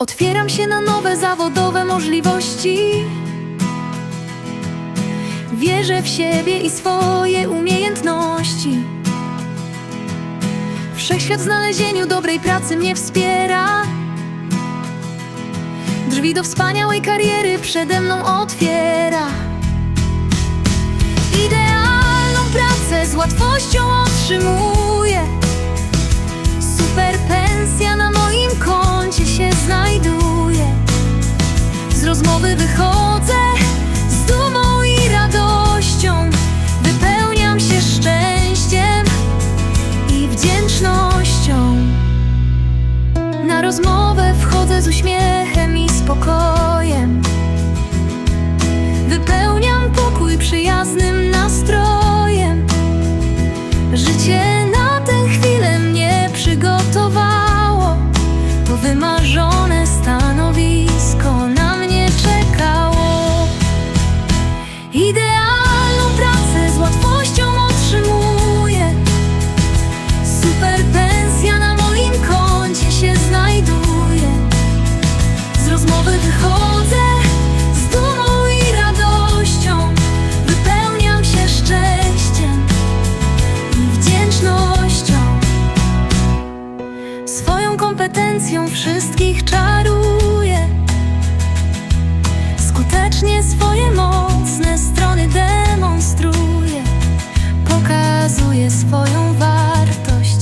Otwieram się na nowe zawodowe możliwości. Wierzę w siebie i swoje umiejętności. Wszechświat w znalezieniu dobrej pracy mnie wspiera. Drzwi do wspaniałej kariery przede mną otwiera. Idealną pracę z łatwością otrzymuję. 僕 Swoją kompetencją wszystkich czaruję. Skutecznie swoje mocne strony demonstruję. Pokazuję swoją wartość,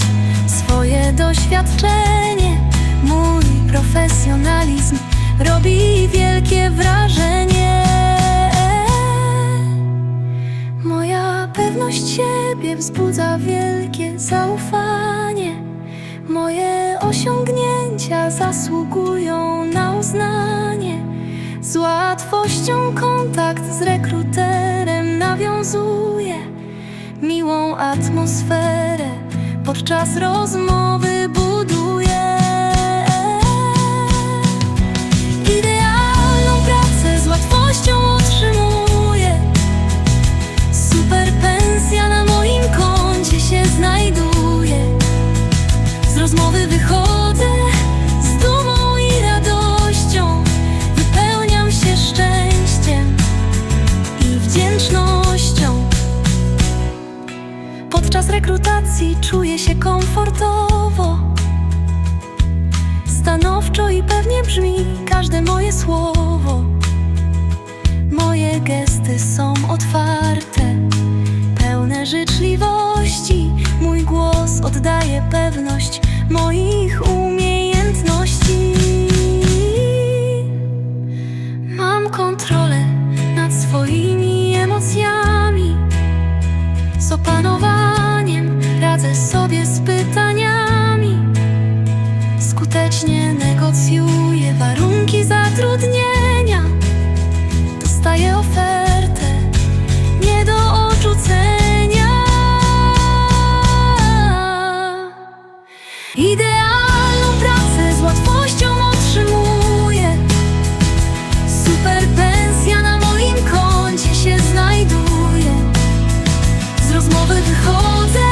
swoje doświadczenie. Mój profesjonalizm robi wielkie wrażenie. Moja pewność siebie wzbudza wielkie zaufanie. Osiągnięcia zasługują na uznanie. Z łatwością kontakt z rekruterem nawiązuję. Miłą atmosferę podczas rozmowy Podczas rekrutacji czuję się komfortowo. Stanowczo i pewnie brzmi każde moje słowo. Moje gesty są otwarte, pełne życzliwości. Mój głos oddaje pewność moich umiejętności. Idealną pracę z łatwością otrzymuję. Super pensja na moim koncie się znajduje. Z rozmowy wychodzę